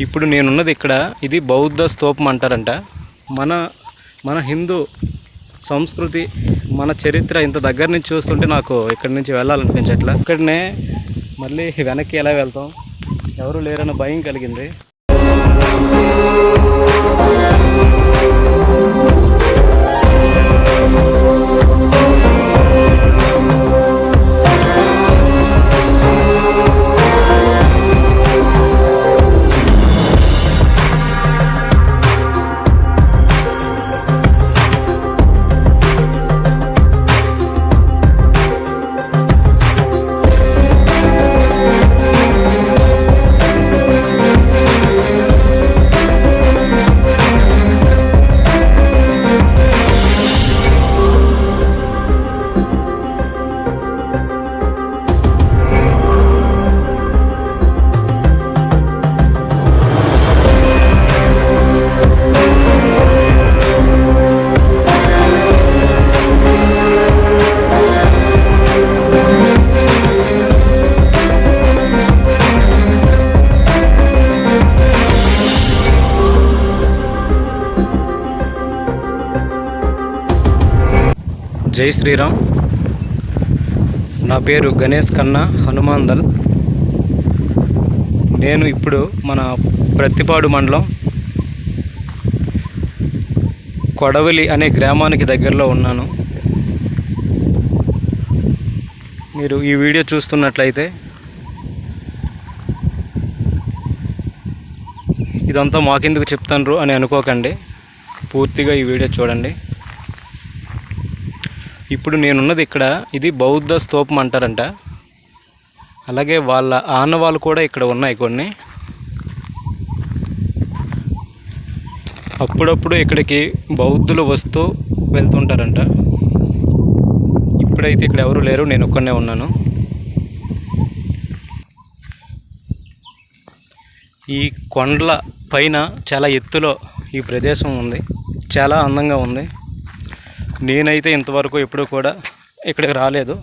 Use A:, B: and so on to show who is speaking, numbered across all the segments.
A: ఇప్పుడు నేనున్నది ఇక్కడ ఇది బౌద్ధ స్తూపం అంటారంట. మన మన హిందూ సంస్కృతి మన చరిత్ర ఇంత దగ్గర నుంచి చూస్తుంటే నాకు ఇక్కడి నుంచి వెళ్ళాలనిపించట్లా. ఇక్కడనే మళ్ళీ వెనక్కి ఎలా వెళ్తాం? ఎవరు లేరన్న భయం కలిగింది. జై శ్రీరామ్. నా పేరు గణేష్ కన్నా హనుమాందల్ నేను ఇప్పుడు మన ప్రత్తిపాడు మండలం కొడవలి అనే గ్రామానికి దగ్గరలో ఉన్నాను. మీరు ఈ వీడియో చూస్తున్నట్లయితే ఇదంతా మాకెందుకు చెప్తాను అని అనుకోకండి. పూర్తిగా ఈ వీడియో చూడండి. ఇప్పుడు నేనున్నది ఇక్కడ. ఇది బౌద్ధ స్తూపం అంటారంట. అలాగే వాళ్ళ ఆనవాళ్ళు కూడా ఇక్కడ ఉన్నాయి కొన్ని. అప్పుడప్పుడు ఇక్కడికి బౌద్ధులు వస్తూ వెళ్తుంటారంట. ఇప్పుడైతే ఇక్కడ ఎవరు లేరు నేను ఒక్కనే ఉన్నాను. ఈ కొండల పైన చాలా ఎత్తులో ఈ ప్రదేశం ఉంది. చాలా అందంగా ఉంది. నేనైతే ఇంతవరకు ఎప్పుడు కూడా ఇక్కడికి రాలేదు.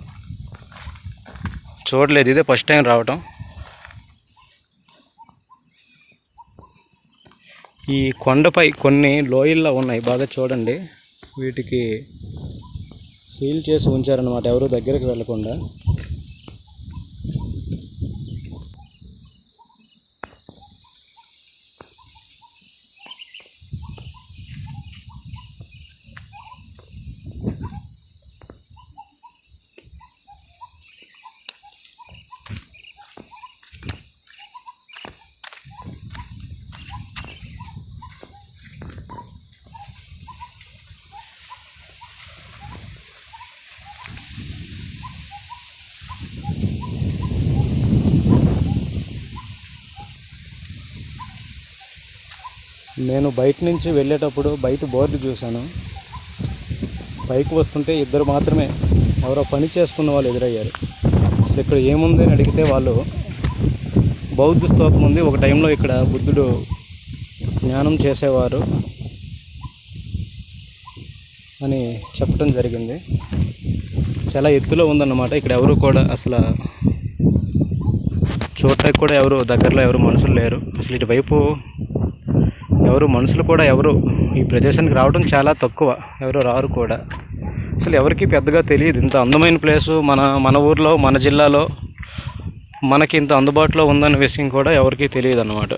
A: చూడలేదు ఇదే ఫస్ట్ టైం రావటం. ఈ కొండపై కొన్ని లోయల్లో ఉన్నాయి బాగా చూడండి. వీటికి సీల్ చేసి ఉంచారనమాట ఎవరు దగ్గరికి వెళ్ళకుండా. నేను బయట నుంచి వెళ్ళేటప్పుడు బయట బోర్డు చూశాను. పైకి వస్తుంటే ఇద్దరు మాత్రమే ఎవరో పని చేసుకున్న వాళ్ళు ఎదురయ్యారు. అసలు ఇక్కడ ఏముంది అని అడిగితే వాళ్ళు బౌద్ధ స్తూపం ఉంది ఒక టైంలో ఇక్కడ బుద్ధుడు జ్ఞానం చేసేవారు అని చెప్పడం జరిగింది. చాలా ఎత్తులో ఉందన్నమాట. ఇక్కడ ఎవరు కూడా అసలు చూడటానికి కూడా ఎవరు దగ్గరలో ఎవరు మనుషులు లేరు. అసలు ఇటువైపు ఎవరు మనుషులు కూడా ఎవరు ఈ ప్రదేశానికి రావడం చాలా తక్కువ. ఎవరు రారు కూడా. అసలు ఎవరికి పెద్దగా తెలియదు. ఇంత అందమైన ప్లేసు మన మన ఊర్లో మన జిల్లాలో మనకి ఇంత అందుబాటులో ఉందన్న విషయం కూడా ఎవరికీ తెలియదు అన్నమాట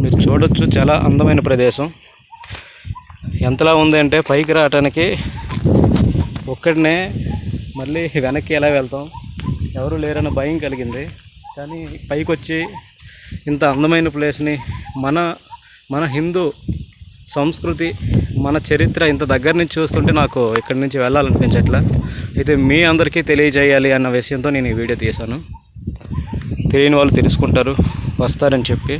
A: మీరు చూడొచ్చు చాలా అందమైన ప్రదేశం. ఎంతలా ఉంది అంటే పైకి రావటానికి ఒక్కడినే మళ్ళీ వెనక్కి ఎలా వెళ్తాం? ఎవరు లేరన్న భయం కలిగింది. కానీ పైకి వచ్చి ఇంత అందమైన ప్లేస్ని మన మన హిందూ సంస్కృతి మన చరిత్ర ఇంత దగ్గర నుంచి చూస్తుంటే నాకు ఇక్కడి నుంచి వెళ్ళాలనిపించట్లా. అయితే మీ అందరికీ తెలియజేయాలి అన్న విషయంతో నేను ఈ వీడియో తీశాను. తెలియని వాళ్ళు తెలుసుకుంటారు వస్తారని చెప్పి.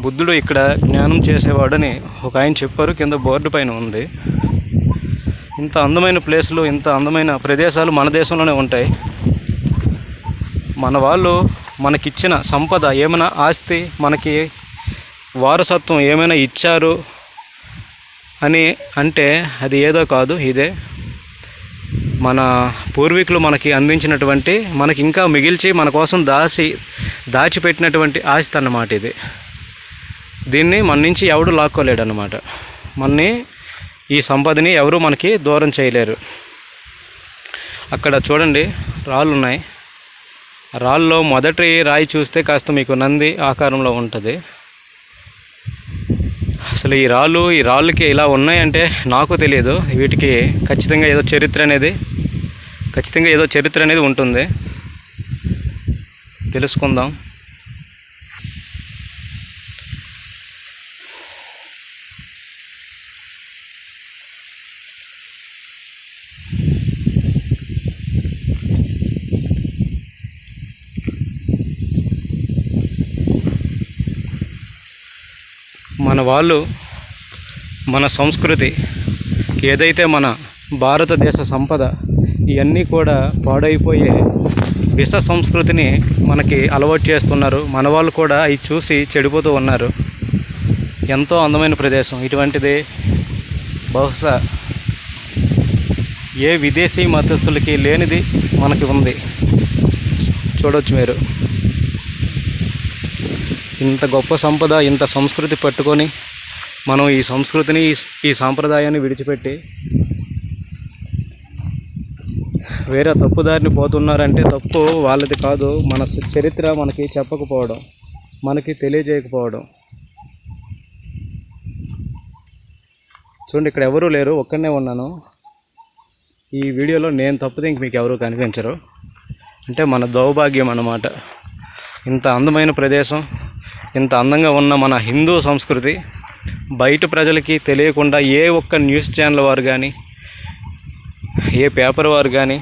A: బుద్ధుడు ఇక్కడ జ్ఞానం చేసేవాడని ఒక ఆయన చెప్పారు కింద బోర్డు పైన ఉంది. ఇంత అందమైన ప్లేసులు ఇంత అందమైన ప్రదేశాలు మన దేశంలోనే ఉంటాయి. మన వాళ్ళు మనకిచ్చిన సంపద ఏమైనా ఆస్తి మనకి వారసత్వం ఏమైనా ఇచ్చారు అని అంటే అది ఏదో కాదు ఇదే. మన పూర్వీకులు మనకి అందించినటువంటి మనకి ఇంకా మిగిల్చి మన కోసం దాచి దాచిపెట్టినటువంటి ఆస్తి అన్నమాట ఇది. దీన్ని మన నుంచి ఎవడు లాక్కోలేడు అన్నమాట మనని ఈ సంపదని ఎవరు మనకి దూరం చేయలేరు. అక్కడ చూడండి రాళ్ళు ఉన్నాయి రాళ్ళలో మొదటి రాయి చూస్తే కాస్త మీకు నంది ఆకారంలో ఉంటుంది. అసలు ఈ రాళ్ళు ఈ రాళ్ళకి ఇలా ఉన్నాయంటే నాకు తెలియదు. వీటికి ఖచ్చితంగా ఏదో చరిత్ర అనేది ఖచ్చితంగా ఏదో చరిత్ర అనేది ఉంటుంది. తెలుసుకుందాం. మన వాళ్ళు మన సంస్కృతి ఏదైతే మన భారతదేశ సంపద ఇవన్నీ కూడా పాడైపోయే విష సంస్కృతిని మనకి అలవాటు చేస్తున్నారు. మన వాళ్ళు కూడా అవి చూసి చెడిపోతూ ఉన్నారు. ఎంతో అందమైన ప్రదేశం. ఇటువంటిది బహుశా ఏ విదేశీ మతస్థులకి లేనిది మనకి ఉంది. చూడవచ్చు మీరు. ఇంత గొప్ప సంపద ఇంత సంస్కృతి పట్టుకొని మనం ఈ సంస్కృతిని ఈ- సాంప్రదాయాన్ని విడిచిపెట్టి వేరే తప్పుదారిని పోతున్నారంటే తప్పు వాళ్ళది కాదు. మన చరిత్ర మనకి చెప్పకపోవడం మనకి తెలియజేయకపోవడం. చూడండి ఇక్కడ ఎవరూ లేరు ఒక్కడనే ఉన్నాను. ఈ వీడియోలో నేను తప్పితే ఇంక మీకు ఎవరు కనిపించరు. అంటే మన దౌర్భాగ్యం అన్నమాట. ఇంత అందమైన ప్రదేశం. ఇంత అందంగా ఉన్న మన హిందూ సంస్కృతి బయట ప్రజలకి తెలియకుండా ఏ ఒక్క న్యూస్ ఛానల్ వారు కానీ ఏ పేపర్ వారు కానీ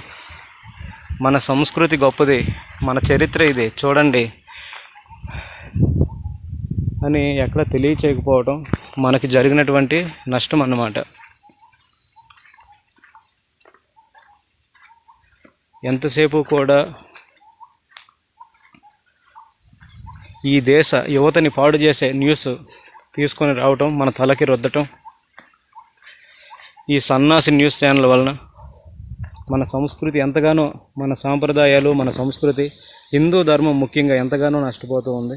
A: మన సంస్కృతి గొప్పది మన చరిత్ర ఇది చూడండి అని ఎక్కడ తెలియచేయకపోవడం మనకి జరిగినటువంటి నష్టం అన్నమాట. ఎంతసేపు కూడా ఈ దేశ యువతని పాడు చేసే న్యూస్ తీసుకొని రావటం మన తలకి రుద్దటం ఈ సన్నాసి న్యూస్ ఛానల్ వలన మన సంస్కృతి ఎంతగానో మన సాంప్రదాయాలు మన సంస్కృతి హిందూ ధర్మం ముఖ్యంగా ఎంతగానో నష్టపోతూ ఉంది.